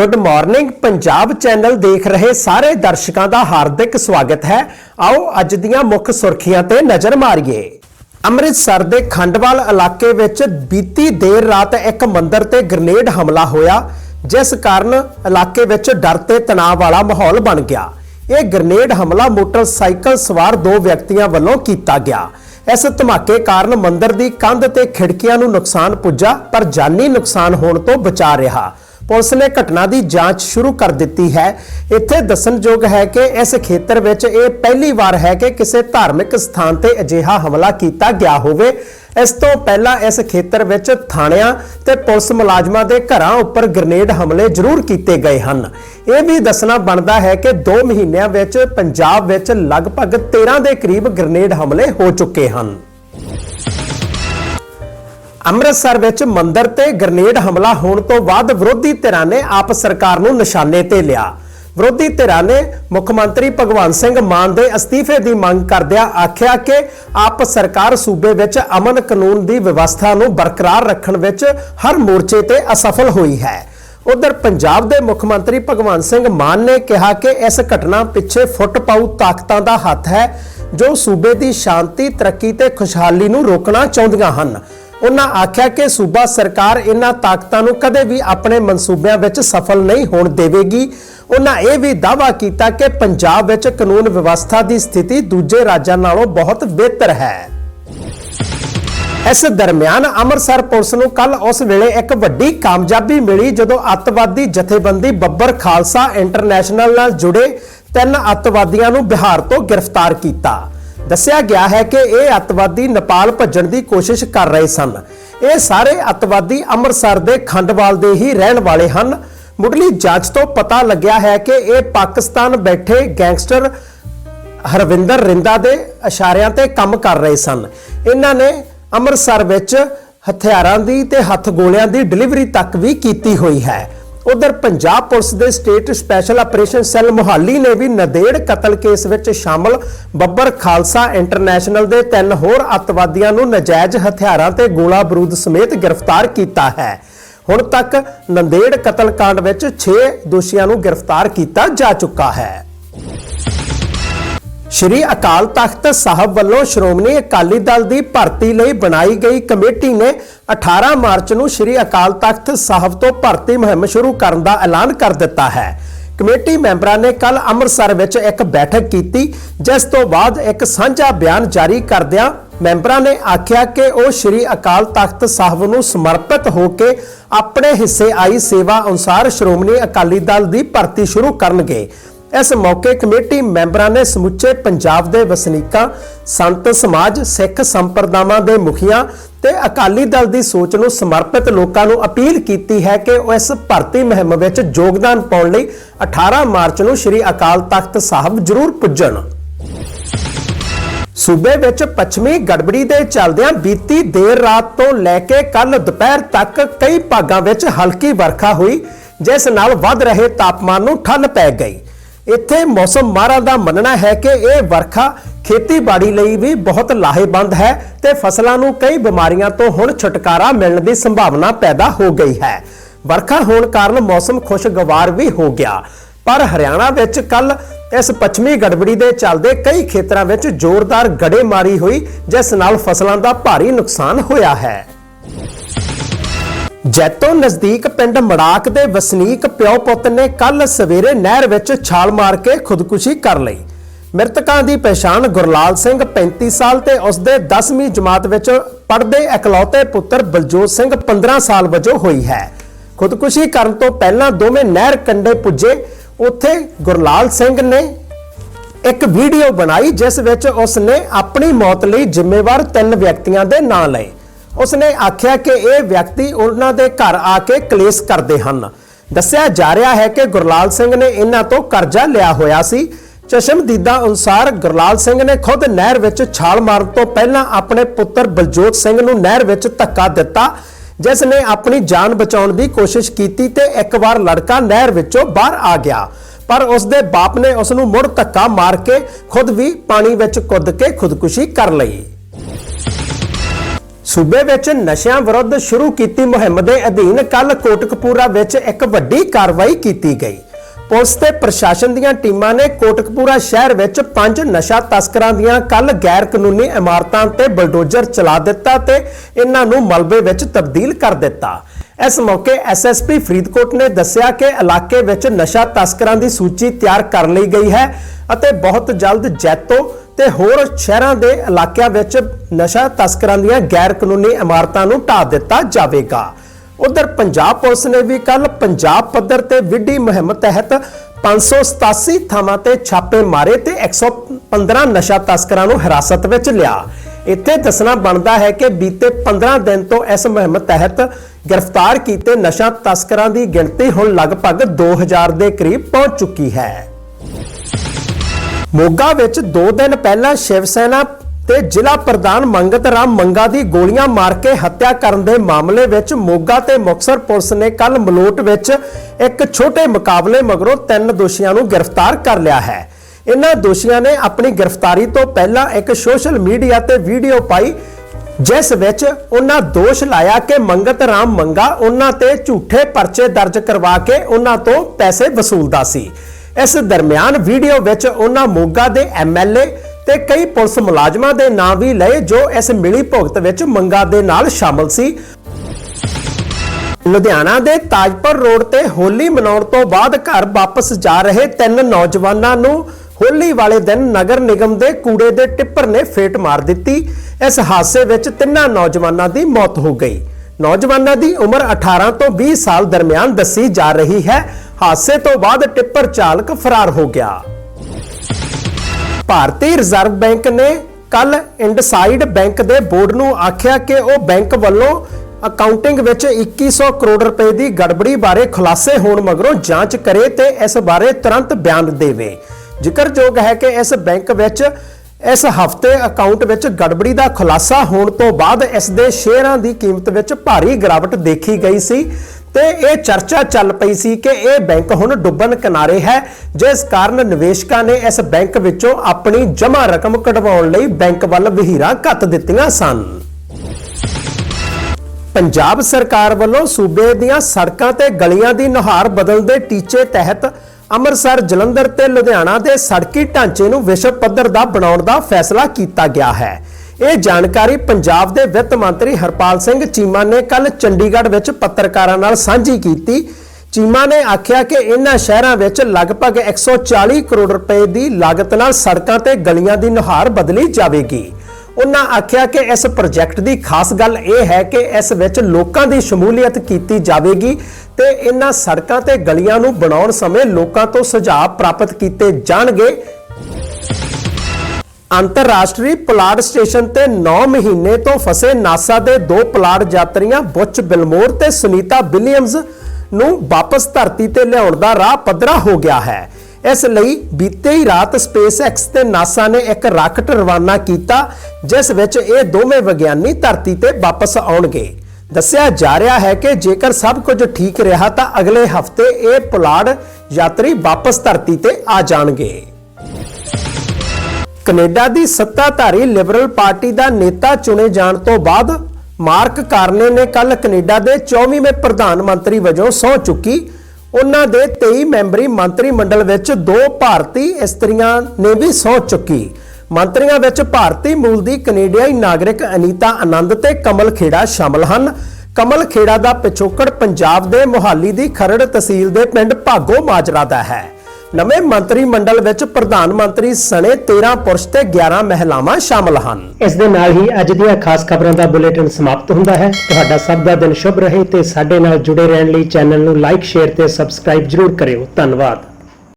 Good morning Punjab channel ਦੇਖ ਰਹੇ ਸਾਰੇ ਦਰਸ਼ਕਾਂ ਦਾ ਹਾਰਦਿਕ ਸਵਾਗਤ ਹੈ। ਆਓ ਅੱਜ ਦੀਆਂ ਮੁੱਖ ਸੁਰਖੀਆਂ ਤੇ ਨਜ਼ਰ ਮਾਰੀਏ। ਅੰਮ੍ਰਿਤਸਰ ਦੇ ਖੰਡਵਾਲ ਇਲਾਕੇ ਵਿੱਚ ਬੀਤੀ ਦੇਰ ਰਾਤ ਇੱਕ ਮੰਦਿਰ ਤੇ ਗ੍ਰਨੇਡ ਹਮਲਾ ਹੋਇਆ, ਜਿਸ ਕਾਰਨ ਇਲਾਕੇ ਵਿੱਚ ਡਰ ਤੇ ਤਣਾਅ ਵਾਲਾ ਮਾਹੌਲ ਬਣ ਗਿਆ। ਇਹ ਗ੍ਰਨੇਡ ਹਮਲਾ ਮੋਟਰਸਾਈਕਲ ਸਵਾਰ ਦੋ ਵਿਅਕਤੀਆਂ ਵੱਲੋਂ ਕੀਤਾ ਗਿਆ। ਇਸ ਧਮਾਕੇ ਕਾਰਨ ਮੰਦਿਰ ਦੀ ਕੰਧ ਤੇ ਖਿੜਕੀਆਂ ਨੂੰ ਨੁਕਸਾਨ ਪੁੱਜਾ, ਪਰ ਜਾਨੀ ਨੁਕਸਾਨ ਹੋਣ ਤੋਂ ਬਚਾ ਰਿਹਾ। ਪੁਲਿਸ ਨੇ ਘਟਨਾ ਦੀ ਜਾਂਚ ਸ਼ੁਰੂ ਕਰ ਦਿੱਤੀ ਹੈ। ਇੱਥੇ ਦੱਸਣਯੋਗ ਹੈ ਕਿ ਇਸ ਖੇਤਰ ਵਿੱਚ ਇਹ ਪਹਿਲੀ ਵਾਰ ਹੈ ਕਿ ਕਿਸੇ ਧਾਰਮਿਕ ਸਥਾਨ ਤੇ ਅਜਿਹਾ ਹਮਲਾ ਕੀਤਾ ਗਿਆ ਹੋਵੇ। ਇਸ ਤੋਂ ਪਹਿਲਾਂ ਇਸ ਖੇਤਰ ਵਿੱਚ ਥਾਣਿਆਂ ਤੇ ਪੁਲਿਸ ਮੁਲਾਜ਼ਮਾਂ ਦੇ ਘਰਾਂ ਉੱਪਰ ਗ੍ਰਨੇਡ ਹਮਲੇ ਜ਼ਰੂਰ ਕੀਤੇ ਗਏ ਹਨ। ਇਹ ਵੀ ਦੱਸਣਾ ਬਣਦਾ ਹੈ ਕਿ 2 ਮਹੀਨਿਆਂ ਵਿੱਚ ਪੰਜਾਬ ਵਿੱਚ ਲਗਭਗ 13 ਦੇ ਕਰੀਬ ਗ੍ਰਨੇਡ ਹਮਲੇ ਹੋ ਚੁੱਕੇ ਹਨ। ਅੰਮ੍ਰਿਤਸਰ ਵਿੱਚ ਮੰਦਰ ਤੇ ਗ੍ਰਨੇਡ ਹਮਲਾ ਹੋਣ ਤੋਂ ਬਾਅਦ ਵਿਰੋਧੀ ਧਿਰਾਂ ਨੇ ਆਪ ਸਰਕਾਰ ਨੂੰ ਨਿਸ਼ਾਨੇ ਤੇ ਲਿਆ। ਵਿਰੋਧੀ ਧਿਰਾਂ ਨੇ ਮੁੱਖ ਮੰਤਰੀ ਭਗਵੰਤ ਸਿੰਘ ਮਾਨ ਦੇ ਅਸਤੀਫੇ ਦੀ ਮੰਗ ਕਰਦਿਆਂ ਆਖਿਆ ਕਿ ਆਪ ਸਰਕਾਰ ਸੂਬੇ ਵਿੱਚ ਅਮਨ ਕਾਨੂੰਨ ਦੀ ਵਿਵਸਥਾ ਨੂੰ ਬਰਕਰਾਰ ਰੱਖਣ ਵਿੱਚ ਹਰ ਮੋਰਚੇ ਤੇ ਅਸਫਲ ਹੋਈ ਹੈ। ਉਧਰ ਪੰਜਾਬ ਦੇ ਮੁੱਖ ਮੰਤਰੀ ਭਗਵੰਤ ਸਿੰਘ ਮਾਨ ਨੇ ਕਿਹਾ ਕਿ ਇਸ ਘਟਨਾ ਪਿੱਛੇ ਫੁੱਟ ਪਾਉ ਤਾਕਤਾਂ ਦਾ ਹੱਥ ਹੈ ਜੋ ਸੂਬੇ ਦੀ ਸ਼ਾਂਤੀ, ਤਰੱਕੀ ਤੇ ਖੁਸ਼ਹਾਲੀ ਨੂੰ ਰੋਕਣਾ ਚਾਹੁੰਦੀਆਂ ਹਨ। ਉਹਨਾਂ ਆਖਿਆ ਕਿ ਸੂਬਾ ਸਰਕਾਰ ਇਹਨਾਂ ਤਾਕਤਾਂ ਨੂੰ ਕਦੇ ਵੀ ਆਪਣੇ ਮਨਸੂਬਿਆਂ ਵਿੱਚ ਸਫਲ ਨਹੀਂ ਹੋਣ ਦੇਵੇਗੀ। ਉਹਨਾਂ ਇਹ ਵੀ ਦਾਅਵਾ ਕੀਤਾ ਕਿ ਪੰਜਾਬ ਵਿੱਚ ਕਾਨੂੰਨ ਵਿਵਸਥਾ ਦੀ ਸਥਿਤੀ ਦੂਜੇ ਰਾਜਾਂ ਨਾਲੋਂ ਬਹੁਤ ਬਿਹਤਰ ਹੈ। ਇਸ ਦਰਮਿਆਨ ਅੰਮ੍ਰਿਤਸਰ ਪੁਲਿਸ ਨੂੰ ਕੱਲ ਉਸ ਵੇਲੇ ਇੱਕ ਵੱਡੀ ਕਾਮਯਾਬੀ ਮਿਲੀ ਜਦੋਂ ਅੱਤਵਾਦੀ ਜਥੇਬੰਦੀ ਬੱਬਰ ਖਾਲਸਾ ਇੰਟਰਨੈਸ਼ਨਲ ਨਾਲ ਜੁੜੇ ਤਿੰਨ ਅੱਤਵਾਦੀਆਂ ਨੂੰ ਬਿਹਾਰ ਤੋਂ ਗ੍ਰਿਫਤਾਰ ਕੀਤਾ। ਦੱਸਿਆ ਗਿਆ ਹੈ ਕਿ ਇਹ ਅੱਤਵਾਦੀ ਨੇਪਾਲ ਭੱਜਣ ਦੀ ਕੋਸ਼ਿਸ਼ ਕਰ ਰਹੇ ਸਨ। ਇਹ ਸਾਰੇ ਅੱਤਵਾਦੀ ਅੰਮ੍ਰਿਤਸਰ ਦੇ ਖੰਡਵਾਲ ਦੇ ਹੀ ਰਹਿਣ ਵਾਲੇ ਹਨ। ਮੁੱਢਲੀ ਜਾਂਚ ਤੋਂ ਪਤਾ ਲੱਗਿਆ ਹੈ ਕਿ ਇਹ ਪਾਕਿਸਤਾਨ ਬੈਠੇ ਗੈਂਗਸਟਰ ਹਰਵਿੰਦਰ ਰਿੰਦਾ ਦੇ ਇਸ਼ਾਰਿਆਂ ਤੇ ਕੰਮ ਕਰ ਰਹੇ ਸਨ। ਇਹਨਾਂ ਨੇ ਅੰਮ੍ਰਿਤਸਰ ਵਿੱਚ ਹਥਿਆਰਾਂ ਦੀ ਤੇ ਹੱਥ ਗੋਲਿਆਂ ਦੀ ਡਿਲੀਵਰੀ ਤੱਕ ਵੀ ਕੀਤੀ ਹੋਈ ਹੈ। ਉਧਰ ਪੰਜਾਬ ਪੁਲਿਸ ਦੇ state special operation cell Mohali ਨੇ ਵੀ ਨਦੇੜ ਕਤਲ ਕੇਸ ਵਿੱਚ ਸ਼ਾਮਲ ਬੱਬਰ ਖਾਲਸਾ ਇੰਟਰਨੈਸ਼ਨਲ ਦੇ ਤਿੰਨ ਹੋਰ ਅੱਤਵਾਦੀਆਂ ਨੂੰ ਨਜਾਇਜ਼ ਹਥਿਆਰਾਂ ਤੇ ਗੋਲਾ ਬਾਰੂਦ ਸਮੇਤ ਗ੍ਰਿਫਤਾਰ ਕੀਤਾ ਹੈ। ਹੁਣ ਤੱਕ ਨੰਦੇੜ ਕਤਲकांड ਵਿੱਚ 6 ਦੋਸ਼ੀਆਂ ਨੂੰ ਗ੍ਰਿਫਤਾਰ ਕੀਤਾ ਜਾ ਚੁੱਕਾ ਹੈ। ਸ਼੍ਰੀ ਅਕਾਲ ਤਖਤ ਸਾਹਿਬ ਵੱਲੋਂ ਸ਼੍ਰੋਮਣੀ ਅਕਾਲੀ ਦਲ ਦੀ ਭਰਤੀ ਲਈ ਬਣਾਈ ਗਈ ਕਮੇਟੀ ਨੇ 18 ਮਾਰਚ ਨੂੰ ਸ਼੍ਰੀ ਅਕਾਲ ਤਖਤ ਸਾਹਿਬ ਤੋਂ ਭਰਤੀ ਮੁਹਿੰਮ ਸ਼ੁਰੂ ਕਰਨ ਦਾ ਐਲਾਨ ਕਰ ਦਿੱਤਾ ਹੈ। ਕਮੇਟੀ ਮੈਂਬਰਾਂ ਨੇ ਕੱਲ ਅੰਮ੍ਰਿਤਸਰ ਵਿੱਚ ਇੱਕ ਬੈਠਕ ਕੀਤੀ, ਜਿਸ ਤੋਂ ਬਾਅਦ ਇੱਕ ਸਾਂਝਾ ਬਿਆਨ ਜਾਰੀ ਕਰਦਿਆਂ ਮੈਂਬਰਾਂ ਨੇ ਆਖਿਆ ਕਿ ਉਹ ਸ਼੍ਰੀ ਅਕਾਲ ਤਖਤ ਸਾਹਿਬ ਨੂੰ ਸਮਰਪਿਤ ਹੋ ਕੇ ਆਪਣੇ ਹਿੱਸੇ ਆਈ ਸੇਵਾ ਅਨੁਸਾਰ ਸ਼੍ਰੋਮਣੀ ਅਕਾਲੀ ਦਲ ਦੀ ਭਰਤੀ ਸ਼ੁਰੂ ਕਰਨਗੇ। ਇਸ ਮੌਕੇ ਕਮੇਟੀ ਮੈਂਬਰਾਂ ਨੇ ਸਮੁੱਚੇ ਪੰਜਾਬ ਦੇ ਵਸਨੀਕਾਂ, ਸੰਤ ਸਮਾਜ, ਸਿੱਖ ਸੰਪਰਦਾਵਾਂ ਦੇ ਮੁਖੀਆਂ ਤੇ ਅਕਾਲੀ ਦਲ ਦੀ ਸੋਚ ਨੂੰ ਸਮਰਪਿਤ ਲੋਕਾਂ ਨੂੰ ਅਪੀਲ ਕੀਤੀ ਹੈ ਕਿ ਉਹ ਇਸ ਭਰਤੀ ਮੁਹਿੰਮ ਵਿੱਚ ਯੋਗਦਾਨ ਪਾਉਣ ਲਈ 18 ਮਾਰਚ ਨੂੰ ਸ੍ਰੀ ਅਕਾਲ ਤਖਤ ਸਾਹਿਬ ਜ਼ਰੂਰ ਪੁੱਜਣ। ਸੂਬੇ ਵਿੱਚ ਪੱਛਮੀ ਗੜਬੜੀ ਦੇ ਚੱਲਦਿਆਂ ਬੀਤੀ ਦੇਰ ਰਾਤ ਤੋਂ ਲੈ ਕੇ ਕੱਲ ਦੁਪਹਿਰ ਤੱਕ ਕਈ ਭਾਗਾਂ ਵਿੱਚ ਹਲਕੀ ਵਰਖਾ ਹੋਈ, ਜਿਸ ਨਾਲ ਵੱਧ ਰਹੇ ਤਾਪਮਾਨ ਨੂੰ ਠੱਲ ਪੈ ਗਈ। ਇੱਥੇ ਮੌਸਮ ਮਾਹਰਾਂ ਦਾ ਮੰਨਣਾ ਹੈ ਕਿ ਇਹ ਵਰਖਾ ਖੇਤੀਬਾੜੀ ਲਈ ਵੀ ਬਹੁਤ ਲਾਹੇਵੰਦ ਹੈ ਤੇ ਫਸਲਾਂ ਨੂੰ ਕਈ ਬਿਮਾਰੀਆਂ ਤੋਂ ਹੁਣ ਛੁਟਕਾਰਾ ਮਿਲਣ ਦੀ ਸੰਭਾਵਨਾ ਪੈਦਾ ਹੋ ਗਈ ਹੈ। ਵਰਖਾ ਹੋਣ ਕਾਰਨ ਮੌਸਮ ਖੁਸ਼ਗਵਾਰ ਵੀ ਹੋ ਗਿਆ। ਪਰ ਹਰਿਆਣਾ ਵਿੱਚ ਕੱਲ ਇਸ ਪੱਛਮੀ ਗੜਬੜੀ ਦੇ ਚੱਲਦੇ ਕਈ ਖੇਤਰਾਂ ਵਿੱਚ ਜ਼ੋਰਦਾਰ ਗੜੇਮਾਰੀ ਹੋਈ, ਜਿਸ ਨਾਲ ਫਸਲਾਂ ਦਾ ਭਾਰੀ ਨੁਕਸਾਨ ਹੋਇਆ ਹੈ। ਜੈਤੋ ਨਜ਼ਦੀਕ ਪਿੰਡ ਮੜਾਕ ਦੇ ਵਸਨੀਕ ਪਿਓ ਪੁੱਤ ਨੇ ਕੱਲ ਸਵੇਰੇ ਨਹਿਰ ਵਿੱਚ ਛਾਲ ਮਾਰ ਕੇ ਖੁਦਕੁਸ਼ੀ ਕਰ ਲਈ। ਮ੍ਰਿਤਕਾਂ ਦੀ ਪਛਾਣ ਗੁਰਲਾਲ ਸਿੰਘ 35 ਸਾਲ ਤੇ ਉਸਦੇ 10ਵੀਂ ਜਮਾਤ ਵਿੱਚ ਪੜ੍ਹਦੇ ਇਕਲੌਤੇ ਪੁੱਤਰ ਬਲਜੋਤ ਸਿੰਘ 15 ਸਾਲ ਵਜੋਂ ਹੋਈ ਹੈ। ਖੁਦਕੁਸ਼ੀ ਕਰਨ ਤੋਂ ਪਹਿਲਾਂ ਦੋਵੇਂ ਨਹਿਰ ਕੰਢੇ ਪੁੱਜੇ। ਉੱਥੇ ਗੁਰਲਾਲ ਸਿੰਘ ਨੇ ਇੱਕ ਵੀਡੀਓ ਬਣਾਈ, ਜਿਸ ਵਿੱਚ ਉਸ ਨੇ ਆਪਣੀ ਮੌਤ ਲਈ ਜ਼ਿੰਮੇਵਾਰ ਤਿੰਨ ਵਿਅਕਤੀਆਂ ਦੇ ਨਾਂ ਲਏ। ਉਸਨੇ ਆਖਿਆ ਕਿ ਇਹ ਵਿਅਕਤੀ ਉਹਨਾਂ ਦੇ ਘਰ ਆ ਕੇ ਕਲੇਸ਼ ਕਰਦੇ ਹਨ। ਦੱਸਿਆ ਜਾ ਰਿਹਾ ਹੈ ਕਿ ਗੁਰਲਾਲ ਸਿੰਘ ਨੇ ਇਹਨਾਂ ਤੋਂ ਕਰਜ਼ਾ ਲਿਆ ਹੋਇਆ ਸੀ। ਚਸ਼ਮਦੀਦਾਂ ਅਨੁਸਾਰ ਗੁਰਲਾਲ ਸਿੰਘ ਨੇ ਖੁਦ ਨਹਿਰ ਵਿੱਚ ਛਾਲ ਮਾਰਨ ਤੋਂ ਪਹਿਲਾਂ ਆਪਣੇ ਪੁੱਤਰ ਬਲਜੋਤ ਸਿੰਘ ਨੂੰ ਨਹਿਰ ਵਿੱਚ ਧੱਕਾ ਦਿੱਤਾ, ਜਿਸ ਨੇ ਆਪਣੀ ਜਾਨ ਬਚਾਉਣ ਦੀ ਕੋਸ਼ਿਸ਼ ਕੀਤੀ ਤੇ ਇੱਕ ਵਾਰ ਲੜਕਾ ਨਹਿਰ ਵਿੱਚੋਂ ਬਾਹਰ ਆ ਗਿਆ। ਪਰ ਉਸ ਦੇ ਬਾਪ ਨੇ ਉਸ ਨੂੰ ਮੁੜ ਧੱਕਾ ਮਾਰ ਕੇ ਖੁਦ ਵੀ ਪਾਣੀ ਵਿੱਚ ਕੁੱਦ ਕੇ ਖੁਦਕੁਸ਼ੀ ਕਰ ਲਈ। ਸੂਬੇ ਵਿੱਚ ਨਸ਼ਿਆਂ ਵਿਰੁੱਧ ਸ਼ੁਰੂ ਕੀਤੀ ਮੁਹਿੰਮ ਦੇ ਅਧੀਨ ਕੱਲ ਕੋਟਕਪੂਰਾ ਵਿੱਚ ਇੱਕ ਵੱਡੀ ਕਾਰਵਾਈ ਕੀਤੀ ਗਈ। ਪੁਲਿਸ ਤੇ ਪ੍ਰਸ਼ਾਸਨ ਦੀਆਂ ਟੀਮਾਂ ਨੇ ਕੋਟਕਪੂਰਾ ਸ਼ਹਿਰ ਵਿੱਚ ਪੰਜ ਨਸ਼ਾ ਤਸਕਰਾਂ ਦੀਆਂ ਕੱਲ ਗੈਰ ਕਾਨੂੰਨੀ ਇਮਾਰਤਾਂ ਤੇ ਬਲਡੋਜ਼ਰ ਚਲਾ ਦਿੱਤਾ ਤੇ ਇਹਨਾਂ ਨੂੰ ਮਲਬੇ ਵਿੱਚ ਤਬਦੀਲ ਕਰ ਦਿੱਤਾ। ਇਸ ਮੌਕੇ ਐਸਐਸਪੀ ਫਰੀਦਕੋਟ ਨੇ ਦੱਸਿਆ ਕਿ ਇਲਾਕੇ ਵਿੱਚ ਨਸ਼ਾ ਤਸਕਰਾਂ ਦੀ ਸੂਚੀ ਤਿਆਰ ਕਰ ਲਈ ਗਈ ਹੈ ਅਤੇ ਬਹੁਤ ਜਲਦ ਜੈਤੋ ਤੇ ਹੋਰ ਸ਼ਹਿਰਾਂ ਦੇ ਇਲਾਕਿਆਂ ਵਿੱਚ ਨਸ਼ਾ ਤਸਕਰਾਂ ਦੀਆਂ ਗੈਰ ਕਾਨੂੰਨੀ ਇਮਾਰਤਾਂ ਨੂੰ ਢਾਹ ਦਿੱਤਾ ਜਾਵੇਗਾ। ਉਧਰ ਪੰਜਾਬ ਪੁਲਿਸ ਨੇ ਵੀ ਕੱਲ ਪੰਜਾਬ ਪੱਧਰ ਤੇ ਵਿੱਢੀ ਮੁਹਿੰਮ ਤਹਿਤ 587 ਥਾਵਾਂ ਤੇ ਛਾਪੇ ਮਾਰੇ ਤੇ 115 ਨਸ਼ਾ ਤਸਕਰਾਂ ਨੂੰ ਹਿਰਾਸਤ ਵਿੱਚ ਲਿਆ। ਇੱਥੇ ਦੱਸਣਾ ਬਣਦਾ ਹੈ ਕਿ ਬੀਤੇ 15 ਦਿਨ ਤੋਂ ਇਸ ਮੁਹਿੰਮ ਤਹਿਤ ਗ੍ਰਿਫਤਾਰ ਕੀਤੇ ਨਸ਼ਾ ਤਸਕਰਾਂ ਦੀ ਗਿਣਤੀ ਹੁਣ ਲਗਭਗ 2000 ਦੇ ਕਰੀਬ ਪਹੁੰਚ ਚੁੱਕੀ ਹੈ। ਮੋਗਾ ਵਿੱਚ 2 ਦਿਨ ਪਹਿਲਾਂ ਸ਼ਿਵ ਸੈਨਾ ਤੇ ਜ਼ਿਲ੍ਹਾ ਪ੍ਰਧਾਨ ਮੰਗਤ ਰਾਮ ਮੰਗਾ ਦੀ ਗੋਲੀਆਂ ਮਾਰ ਕੇ ਹੱਤਿਆ ਕਰਨ ਦੇ ਮਾਮਲੇ ਵਿੱਚ ਮੋਗਾ ਤੇ ਮੁਕਸਰ ਪੁਲਿਸ ਨੇ ਕੱਲ ਮਲੋਟ ਵਿੱਚ ਇੱਕ ਛੋਟੇ ਮੁਕਾਬਲੇ ਮਗਰੋਂ ਤਿੰਨ ਦੋਸ਼ੀਆਂ ਨੂੰ ਗ੍ਰਿਫਤਾਰ ਕਰ ਲਿਆ ਹੈ। ਇਹਨਾਂ ਦੋਸ਼ੀਆਂ ਨੇ ਆਪਣੀ ਗ੍ਰਿਫਤਾਰੀ ਤੋਂ ਪਹਿਲਾਂ ਇੱਕ ਸੋਸ਼ਲ ਮੀਡੀਆ ਤੇ ਵੀਡੀਓ ਪਾਈ, ਜਿਸ ਵਿੱਚ ਉਹਨਾਂ ਦੋਸ਼ ਲਾਇਆ ਕਿ ਮੰਗਤ ਰਾਮ ਮੰਗਾ ਉਹਨਾਂ ਤੇ ਝੂਠੇ ਪਰਚੇ ਦਰਜ ਕਰਵਾ ਕੇ ਉਹਨਾਂ ਤੋਂ ਪੈਸੇ ਵਸੂਲਦਾ ਸੀ। ਇਸ ਦਰਮਿਆਨ ਵੀਡੀਓ ਵਿੱਚ ਉਹਨਾਂ ਮੋਗਾ ਦੇ ਐਮਐਲਏ ਤੇ ਕਈ ਪੁਲਿਸ ਮੁਲਾਜ਼ਮਾਂ ਦੇ ਨਾਂ ਵੀ ਲਏ ਜੋ ਇਸ ਮਿਲੀ ਭੁਗਤ ਵਿੱਚ ਮੰਗਾ ਦੇ ਨਾਲ ਸ਼ਾਮਲ ਸੀ। ਲੁਧਿਆਣਾ ਦੇ ਤਾਜਪੁਰ ਰੋਡ ਤੇ ਹੋਲੀ ਮਨਾਉਣ ਤੋਂ ਬਾਅਦ ਘਰ ਵਾਪਸ ਜਾ ਰਹੇ ਤਿੰਨ ਨੌਜਵਾਨਾਂ ਨੂੰ ਹੋਲੀ ਵਾਲੇ ਦਿਨ ਨਗਰ ਨਿਗਮ ਦੇ ਕੂੜੇ ਦੇ ਟਿੱਪਰ ਨੇ ਫੇਟ ਮਾਰ ਦਿੱਤੀ। ਇਸ ਹਾਦਸੇ ਵਿੱਚ ਤਿੰਨਾਂ ਨੌਜਵਾਨਾਂ ਦੀ ਮੌਤ ਹੋ ਗਈ। ਨੌਜਵਾਨਾਂ ਦੀ ਉਮਰ 18 ਤੋਂ 20 ਸਾਲ ਦਰਮਿਆਨ ਦੱਸੀ ਜਾ ਰਹੀ ਹੈ। ਹਾਦਸੇ ਤੋਂ ਬਾਅਦ ਟਿੱਪਰ ਚਾਲਕ ਫਰਾਰ ਹੋ ਗਿਆ। ਭਾਰਤੀ ਰਿਜ਼ਰਵ ਬੈਂਕ ਨੇ ਕੱਲ ਇੰਡਸਾਈਡ ਬੈਂਕ ਦੇ ਬੋਰਡ ਨੂੰ ਆਖਿਆ ਕਿ ਉਹ ਬੈਂਕ ਵੱਲੋਂ ਅਕਾਊਂਟਿੰਗ ਵਿੱਚ 2100 ਕਰੋੜ ਰੁਪਏ ਦੀ ਗੜਬੜੀ ਬਾਰੇ ਖੁਲਾਸੇ ਹੋਣ ਮਗਰੋਂ ਜਾਂਚ ਕਰੇ ਤੇ ਇਸ ਬਾਰੇ ਤੁਰੰਤ ਬਿਆਨ ਦੇਵੇ। ਜ਼ਿਕਰਯੋਗ ਹੈ ਕਿ ਇਸ ਬੈਂਕ ਵਿੱਚ ਇਸ ਹਫ਼ਤੇ ਅਕਾਊਂਟ ਵਿੱਚ ਗੜਬੜੀ ਦਾ ਖੁਲਾਸਾ ਹੋਣ ਤੋਂ ਬਾਅਦ ਇਸ ਦੇ ਸ਼ੇਅਰਾਂ ਦੀ ਕੀਮਤ ਵਿੱਚ ਭਾਰੀ ਗਿਰਾਵਟ ਦੇਖੀ ਗਈ ਸੀ। ਤੇ ਇਹ ਚਰਚਾ ਚੱਲ ਪਈ ਸੀ ਕਿ ਇਹ ਬੈਂਕ ਹੁਣ ਡੁੱਬਣ ਕਿਨਾਰੇ ਹੈ, ਜਿਸ ਕਾਰਨ ਨਿਵੇਸ਼ਕਾਂ ਨੇ ਇਸ ਬੈਂਕ ਵਿੱਚੋਂ ਆਪਣੀ ਜਮ੍ਹਾਂ ਰਕਮ ਕਢਵਾਉਣ ਲਈ ਬੈਂਕ ਵੱਲ ਵਹੀਰਾਂ ਘੱਤ ਦਿੱਤੀਆਂ ਸਨ। ਪੰਜਾਬ ਸਰਕਾਰ ਵੱਲੋਂ ਸੂਬੇ ਦੀਆਂ ਸੜਕਾਂ ਤੇ ਗਲੀਆਂ ਦੀ ਨੁਹਾਰ ਬਦਲ ਦੇ ਟੀਚੇ ਤਹਿਤ ਅੰਮ੍ਰਿਤਸਰ, ਜਲੰਧਰ ਤੇ ਲੁਧਿਆਣਾ ਦੇ ਸੜਕੀ ਢਾਂਚੇ ਨੂੰ ਵਿਸ਼ਵ ਪੱਧਰ ਦਾ ਬਣਾਉਣ ਦਾ ਫੈਸਲਾ ਕੀਤਾ ਗਿਆ ਹੈ। ਇਹ ਜਾਣਕਾਰੀ ਪੰਜਾਬ ਦੇ ਵਿੱਤ ਮੰਤਰੀ ਹਰਪਾਲ ਸਿੰਘ ਚੀਮਾ ਨੇ ਕੱਲ ਚੰਡੀਗੜ੍ਹ ਵਿੱਚ ਪੱਤਰਕਾਰਾਂ ਨਾਲ ਸਾਂਝੀ ਕੀਤੀ। ਚੀਮਾ ਨੇ ਆਖਿਆ ਕਿ ਇਨ੍ਹਾਂ ਸ਼ਹਿਰਾਂ ਵਿੱਚ ਲਗਭਗ 140 ਕਰੋੜ ਰੁਪਏ ਦੀ ਲਾਗਤ ਨਾਲ ਸੜਕਾਂ ਤੇ ਗਲੀਆਂ ਦੀ ਨੁਹਾਰ ਬਦਲੀ ਜਾਵੇਗੀ। ਉਹਨਾਂ ਆਖਿਆ ਕਿ ਇਸ ਪ੍ਰੋਜੈਕਟ ਦੀ ਖਾਸ ਗੱਲ ਇਹ ਹੈ ਕਿ ਇਸ ਵਿੱਚ ਲੋਕਾਂ ਦੀ ਸ਼ਮੂਲੀਅਤ ਕੀਤੀ ਜਾਵੇਗੀ ਤੇ ਇਹਨਾਂ ਸੜਕਾਂ ਤੇ ਗਲੀਆਂ ਨੂੰ ਬਣਾਉਣ ਸਮੇਂ ਲੋਕਾਂ ਤੋਂ ਸੁਝਾਅ ਪ੍ਰਾਪਤ ਕੀਤੇ ਜਾਣਗੇ। ਅੰਤਰਰਾਸ਼ਟਰੀ ਪੁਲਾੜ ਸਟੇਸ਼ਨ ਤੇ 9 ਮਹੀਨੇ ਤੋਂ ਫਸੇ ਨਾਸਾ ਦੇ ਦੋ ਪਲਾੜ ਯਾਤਰੀਆਂ ਬੁੱਚ ਬਿਲਮੋਰ ਤੇ ਸੁਨੀਤਾ ਵਿਲੀਅਮਸ ਨੂੰ ਵਾਪਸ ਧਰਤੀ ਤੇ ਲਿਆਉਣ ਦਾ ਰਾਹ ਪੱਧਰਾ ਹੋ ਗਿਆ ਹੈ। ਇਸ ਲਈ ਬੀਤੇ ਹੀ ਰਾਤ ਸਪੇਸਐਕਸ ਤੇ ਨਾਸਾ ਨੇ ਇੱਕ ਰਾਕਟ ਰਵਾਨਾ ਕੀਤਾ, ਜਿਸ ਵਿੱਚ ਇਹ ਦੋਵੇਂ ਵਿਗਿਆਨੀ ਧਰਤੀ ਤੇ ਵਾਪਸ ਆਉਣਗੇ। ਦੱਸਿਆ ਜਾ ਰਿਹਾ ਹੈ ਕਿ ਜੇਕਰ ਸਭ ਕੁਝ ਠੀਕ ਰਿਹਾ ਤਾਂ ਅਗਲੇ ਹਫ਼ਤੇ ਇਹ ਪੁਲਾੜ ਯਾਤਰੀ ਵਾਪਸ ਧਰਤੀ ਤੇ ਆ ਜਾਣਗੇ। ਕੈਨੇਡਾ ਦੀ ਸੱਤਾਧਾਰੀ ਲਿਬਰਲ ਪਾਰਟੀ ਦਾ ਨੇਤਾ ਚੁਣੇ ਜਾਣ ਤੋਂ ਬਾਅਦ ਮਾਰਕ ਕਾਰਨੇ ਨੇ ਕੱਲ ਕੈਨੇਡਾ ਦੇ 24ਵੇਂ ਪ੍ਰਧਾਨ ਮੰਤਰੀ ਵਜੋਂ ਸਹੁੰ ਚੁੱਕੀ। ਉਹਨਾਂ ਦੇ 23 ਮੈਂਬਰੀ ਮੰਤਰੀ ਮੰਡਲ ਵਿੱਚ ਦੋ ਭਾਰਤੀ ਇਸਤਰੀਆਂ ਨੇ ਵੀ ਸਹੁੰ ਚੁੱਕੀ। ਮੰਤਰੀਆਂ ਵਿੱਚ ਭਾਰਤੀ ਮੂਲ ਦੀ ਕੈਨੇਡੀਆਈ ਨਾਗਰਿਕ ਅਨੀਤਾ ਆਨੰਦ ਤੇ ਕਮਲ ਖੇੜਾ ਸ਼ਾਮਲ ਹਨ। ਕਮਲ ਖੇੜਾ ਦਾ ਪਿਛੋਕੜ ਪੰਜਾਬ ਦੇ ਮੋਹਾਲੀ ਦੀ ਖਰੜ ਤਹਿਸੀਲ ਦੇ ਪਿੰਡ ਭਾਗੋ ਮਾਜਰਾ ਦਾ ਹੈ। ਨਵੇਂ ਮੰਤਰੀ ਮੰਡਲ ਵਿੱਚ ਪ੍ਰਧਾਨ ਮੰਤਰੀ ਸਣੇ 13 ਪੁਰਸ਼ ਤੇ 11 ਮਹਿਲਾਵਾਂ ਸ਼ਾਮਲ ਹਨ। ਇਸ ਦੇ ਨਾਲ ਹੀ ਅੱਜ ਦੀਆਂ ਖਾਸ ਖਬਰਾਂ ਦਾ ਬੁਲੇਟਿਨ ਸਮਾਪਤ ਹੁੰਦਾ ਹੈ। ਤੁਹਾਡਾ ਸਭ ਦਾ ਦਿਨ ਸ਼ੁਭ ਰਹੇ ਤੇ ਸਾਡੇ ਨਾਲ ਜੁੜੇ ਰਹਿਣ ਲਈ ਚੈਨਲ ਨੂੰ ਲਾਈਕ, ਸ਼ੇਅਰ ਤੇ ਸਬਸਕ੍ਰਾਈਬ ਜਰੂਰ ਕਰਿਓ। ਧੰਨਵਾਦ।